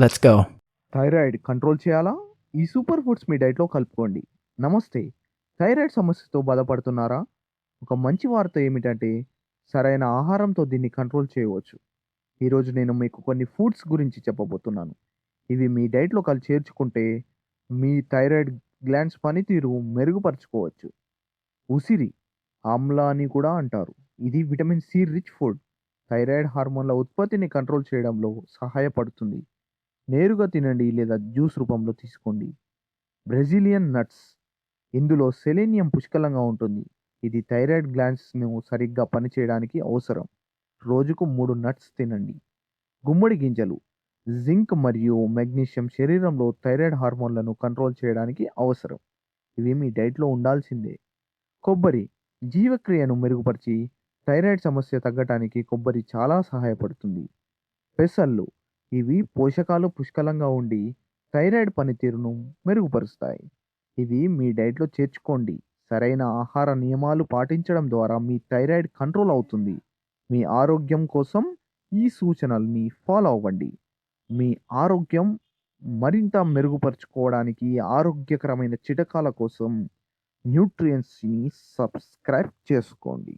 Let's go thyroid control చేయాలా? ఈ super foods మీ డైట్లో కలుపుకోండి. నమస్తే. థైరాయిడ్ సమస్యతో బాధపడుతున్నారా? ఒక మంచి వార్త ఏమిటంటే సరైన ఆహారంతో దీన్ని కంట్రోల్ చేయవచ్చు. ఈరోజు నేను మీకు కొన్ని ఫుడ్స్ గురించి చెప్పబోతున్నాను. ఇవి మీ డైట్లో కలిసి చేర్చుకుంటే మీ థైరాయిడ్ గ్లాండ్స్ పనితీరు మెరుగుపరచుకోవచ్చు. ఉసిరి ఆమ్లా అని కూడా అంటారు. ఇది vitamin C rich food thyroid హార్మోన్ల ఉత్పత్తిని కంట్రోల్ చేయడంలో సహాయపడుతుంది. నేరుగా తినండి లేదా జ్యూస్ రూపంలో తీసుకోండి. Brazilian nuts. ఇందులో సెలీనియం పుష్కలంగా ఉంటుంది. ఇది థైరాయిడ్ గ్లాండ్స్ను సరిగ్గా పనిచేయడానికి అవసరం. రోజుకు మూడు నట్స్ తినండి. గుమ్మడి గింజలు. జింక్ మరియు మెగ్నీషియం శరీరంలో థైరాయిడ్ హార్మోన్లను కంట్రోల్ చేయడానికి అవసరం. ఇవి మీ డైట్లో ఉండాల్సిందే. కొబ్బరి. జీవక్రియను మెరుగుపరిచి థైరాయిడ్ సమస్య తగ్గటానికి కొబ్బరి చాలా సహాయపడుతుంది. పెసళ్ళు ఇవి పోషకాలు పుష్కలంగా ఉండి థైరాయిడ్ పనితీరును మెరుగుపరుస్తాయి. ఇవి మీ డైట్లో చేర్చుకోండి. సరైన ఆహార నియమాలు పాటించడం ద్వారా మీ థైరాయిడ్ కంట్రోల్ అవుతుంది. మీ ఆరోగ్యం కోసం ఈ సూచనల్ని ఫాలో అవ్వండి. మీ ఆరోగ్యం మరింత మెరుగుపరుచుకోవడానికి ఆరోగ్యకరమైన చిటకాల కోసం న్యూట్రియంట్స్ని సబ్స్క్రైబ్ చేసుకోండి.